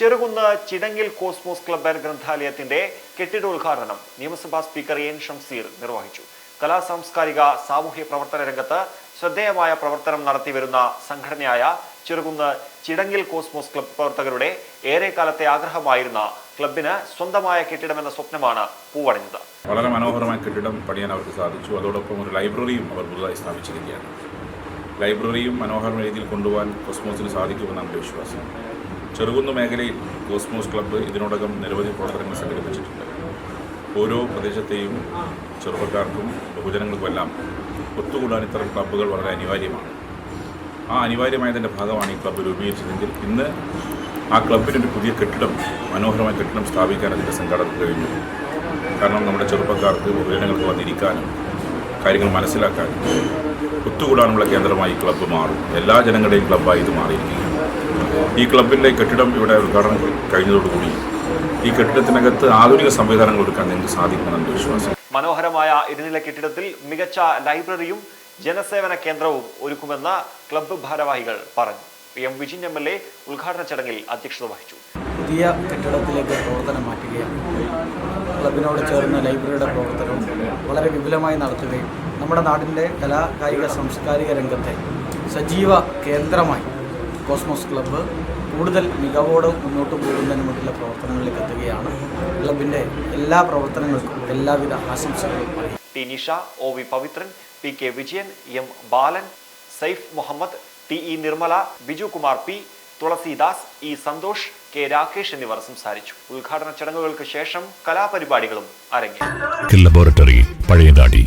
ചെറുകുന്ന് ചിടങ്ങിൽ cosmos club and ഗ്രന്ഥാലയത്തിന്റെ കെട്ടിടോദ്ഘാടനം നിയമസഭാ സ്പീക്കർ എൻ ഷംസീർ നിർവഹിച്ചു. കലാ സാംസ്കാരിക സാമൂഹ്യ പ്രവർത്തന രംഗത്ത് ശ്രദ്ധേയമായ പ്രവർത്തനം നടത്തിവരുന്ന സംഘടനയായ ചെറുകുന്ന് ചിടങ്ങിൽ കോസ്മോസ് ക്ലബ് പ്രവർത്തകരുടെ ഏറെക്കാലത്തെ ആഗ്രഹമായിരുന്ന ക്ലബിന് സ്വന്തമായ കെട്ടിടമെന്ന സ്വപ്നമാണ് പൂവടഞ്ഞത് വളരെ മനോഹരമായ കെട്ടിടം പണിയാൻ അവർക്ക് സാധിച്ചു. അതോടൊപ്പം ഒരു ലൈബ്രറിയും അവർ പുതുതായി സ്ഥാപിച്ചിരിക്കുകയാണ്. ലൈബ്രറിയും മനോഹരമായ രീതിയിൽ കൊണ്ടുപോകാൻ കോസ്മോസിന് സാധിക്കുമെന്നാണ് വിശ്വാസം. ചെറുകുന്ന് മേഖലയിൽ കോസ്മോസ് ക്ലബ്ബ് ഇതിനോടകം നിരവധി പ്രവർത്തനങ്ങൾ സംഘടിപ്പിച്ചിട്ടുണ്ട്. ഓരോ പ്രദേശത്തെയും ചെറുപ്പക്കാർക്കും ബഹുജനങ്ങൾക്കുമെല്ലാം ഒത്തുകൂടാൻ ഇത്തരം ക്ലബ്ബുകൾ വളരെ അനിവാര്യമാണ്. ആ അനിവാര്യമായതിന്റെ ഭാഗമാണ് ഈ ക്ലബ്ബ് രൂപീകരിച്ചതെങ്കിൽ ഇന്ന് ആ ക്ലബിനൊരു പുതിയ കെട്ടിടം മനോഹരമായ കെട്ടിടം സ്ഥാപിക്കാൻ അതിന്റെ സംഘാടകർ കഴിഞ്ഞു. കാരണം നമ്മുടെ ചെറുപ്പക്കാർക്ക് ബഹുജനങ്ങൾക്ക് വന്നിരിക്കാനും കാര്യങ്ങൾ മനസ്സിലാക്കാനും ഒത്തുകൂടാനുള്ള കേന്ദ്രമായി ക്ലബ്ബ് മാറും. എല്ലാ ജനങ്ങളുടെയും ക്ലബ്ബായി ഇത് മാറിയിരിക്കുകയാണ്. ഈ ക്ലബിന്റെ കെട്ടിടം ഇവിടെ ഉദ്ഘാടനം കഴിഞ്ഞതോടുകൂടി ഈ കെട്ടിടത്തിനകത്ത് ആധുനിക സംവിധാനങ്ങൾ ഒരുക്കാൻ നിങ്ങൾക്ക് സാധിക്കുമെന്നാണ് എന്റെ വിശ്വാസം. മനോഹരമായ ഇരുനില കെട്ടിടത്തിൽ മികച്ച ലൈബ്രറിയും ജനസേവന കേന്ദ്രവും ഒരുക്കുമെന്ന് ക്ലബ്ബ് ഭാരവാഹികൾ പറഞ്ഞു. P M Vijin M L A ഉദ്ഘാടന ചടങ്ങിൽ അധ്യക്ഷത വഹിച്ചു. പുതിയ കെട്ടിടത്തിലേക്ക് പ്രവർത്തനം മാറ്റുകയാണ് ക്ലബിനോട് ചേർന്ന ലൈബ്രറിയുടെ പ്രവർത്തനവും വളരെ വിപുലമായി നടത്തുകയും നമ്മുടെ നാടിന്റെ കലാ കായിക സാംസ്കാരിക രംഗത്തെ സജീവ കേന്ദ്രമായി കോസ്മോസ് ക്ലബ്ബ് കൂടുതൽ മികവോടെ മുന്നോട്ട് പോകുന്നതിന് വേണ്ടിയുള്ള പ്രവർത്തനങ്ങളിലേക്ക് എത്തുകയാണ്. ക്ലബിന്റെ എല്ലാ പ്രവർത്തനങ്ങൾക്കും എല്ലാവിധ ആശംസകളും T Nisha O V Pavithran P K Vijayan M Balan Saif Muhammad T E Nirmala Biju Kumar P Thulasidas E Santhosh K Rakesh എന്നിവർ സംസാരിച്ചു. ഉദ്ഘാടന ചടങ്ങുകൾക്ക് ശേഷം കലാപരിപാടികളും അരങ്ങേറി. ലബോറട്ടറി പഴയങ്ങാടി.